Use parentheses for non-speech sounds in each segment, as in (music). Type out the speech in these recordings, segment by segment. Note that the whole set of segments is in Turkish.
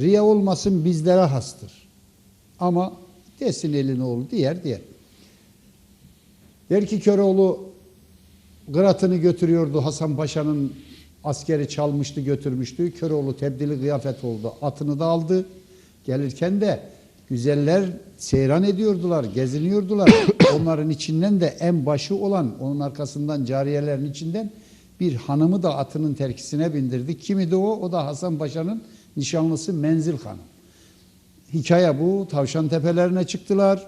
Riya olmasın bizlere hastır. Ama desin elini oğlu diğer diğer. Der ki Köroğlu Gırat'ını götürüyordu Hasan Paşa'nın askeri çalmıştı götürmüştü. Köroğlu tebdili kıyafet oldu. Atını da aldı. Gelirken de güzeller seyran ediyordular, geziniyordular. (coughs) Onların içinden de en başı olan, onun arkasından cariyelerin içinden bir hanımı da atının terkisine bindirdi. Kimidi o? O da Hasan Paşa'nın nişanlısı Menzil Hanım. Hikaye bu. Tavşan tepelerine çıktılar.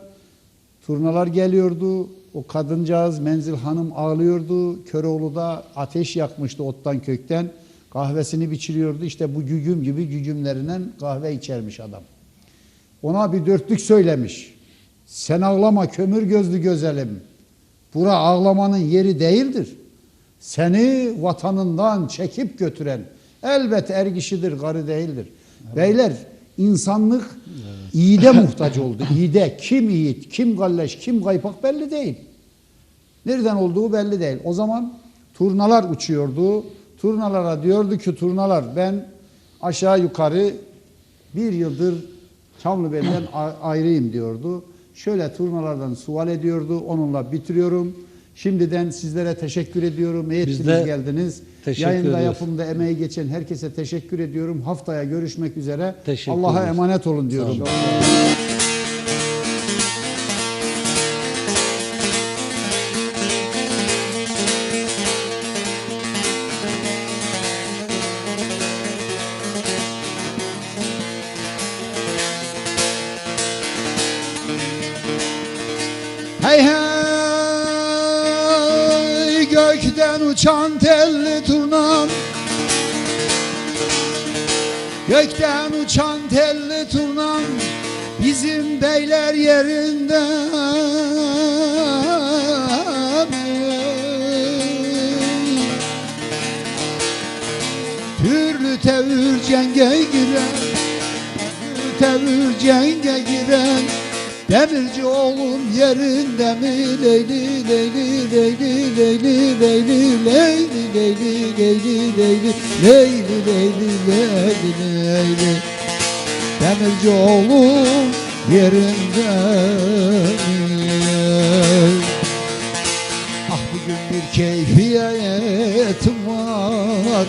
Turnalar geliyordu. O kadıncağız Menzil Hanım ağlıyordu. Köroğlu da ateş yakmıştı ottan kökten. Kahvesini biçiliyordu. İşte bu gügüm gibi gügümlerinden kahve içermiş adam. Ona bir dörtlük söylemiş. Sen ağlama kömür gözlü gözelim. Bura ağlamanın yeri değildir. Seni vatanından çekip götüren elbet ergişidir, garı değildir. Beyler insanlık iyide muhtaç oldu. İyide kim yiğit, kim galleş, kim kaypak belli değil. Nereden olduğu belli değil. O zaman turnalar uçuyordu. Turnalara diyordu ki turnalar ben aşağı yukarı bir yıldır Çamlıbel'den ayrıyım diyordu. Şöyle turnalardan sual ediyordu. Onunla bitiriyorum. Şimdiden sizlere teşekkür ediyorum. İyi ettiniz geldiniz. Yayında ediyoruz. yapımda emeği geçen herkese teşekkür ediyorum. Haftaya görüşmek üzere. Allah'a emanet olun diyorum. Gökten uçan telli turnam Gökten uçan telli turnam Bizim beyler yerinde. Türlü tevür cenge giren Türlü tevür cenge giren Demirci oğlum yerinde mi Leyli leyli leyli leyli leyli leyli leyli leyli leyli leyli leyli leyli leyli Demirci oğlum yerinde mi Ah bugün bir keyfiyetim var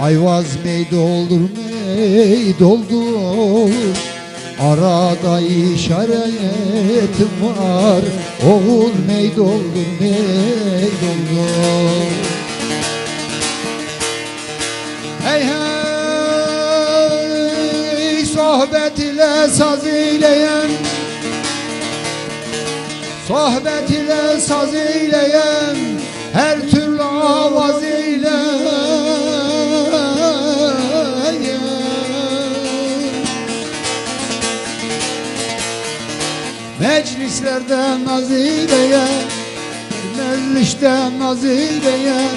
Ayvaz mey doldur mey doldur Arada işaretim var. Oğul mey doldur mey doldur Hey hey sohbet ile saz eyleyen Sohbet ile saz eyleyen Her Meclislerde nazileye Mecliste nazileye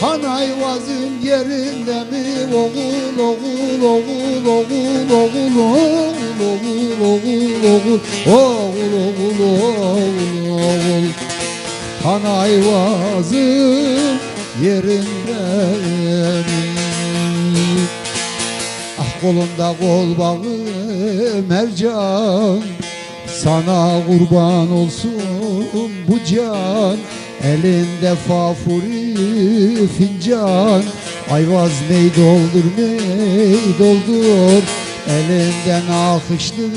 Han ayvazın yerinde mi oğul oğul oğul oğul oğul oğul oğul oğul oğul oğul oğul oğul oğul Han ayvazın yerinde mi Ah kolunda kol bağı mercan Sana kurban olsun bu can. Elinde fafuri fincan. Ayvaz ney doldur ney doldur. Elinden akışlı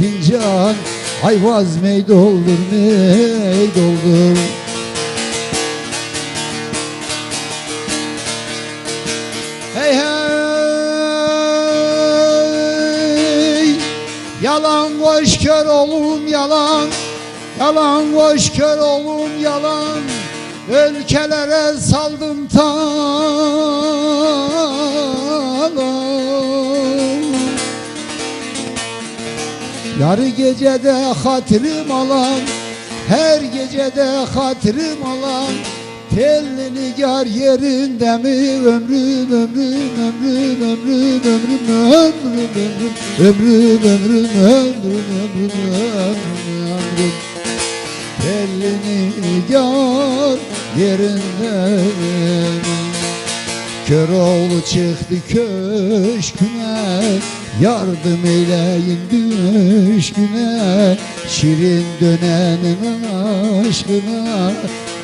fincan. Ayvaz ney doldur ney doldur Yalan koş kör oğlum yalan. Yalan koş kör oğlum yalan. Ülkelere saldım talan. Yarı gecede hatırım alan Her gecede hatırım alan Telli nigar yerinde mi ömrüm ömrüm ömrüm ömrüm ömrüm ömrüm ömrüm ömrüm ömrüm ömrüm ömrüm ömrüm ömrüm Telli nigar yerinde mi Köroğlu çıktı köşküne Yardım eyleyin düşküne Şirin dönenin aşkına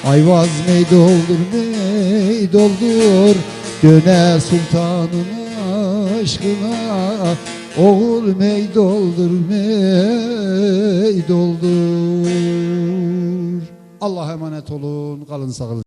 Ayvaz mey doldur mey doldur? Döne sultanın aşkına. Oğul mey doldur mey doldur? Allah'a emanet olun kalın sağlıcakla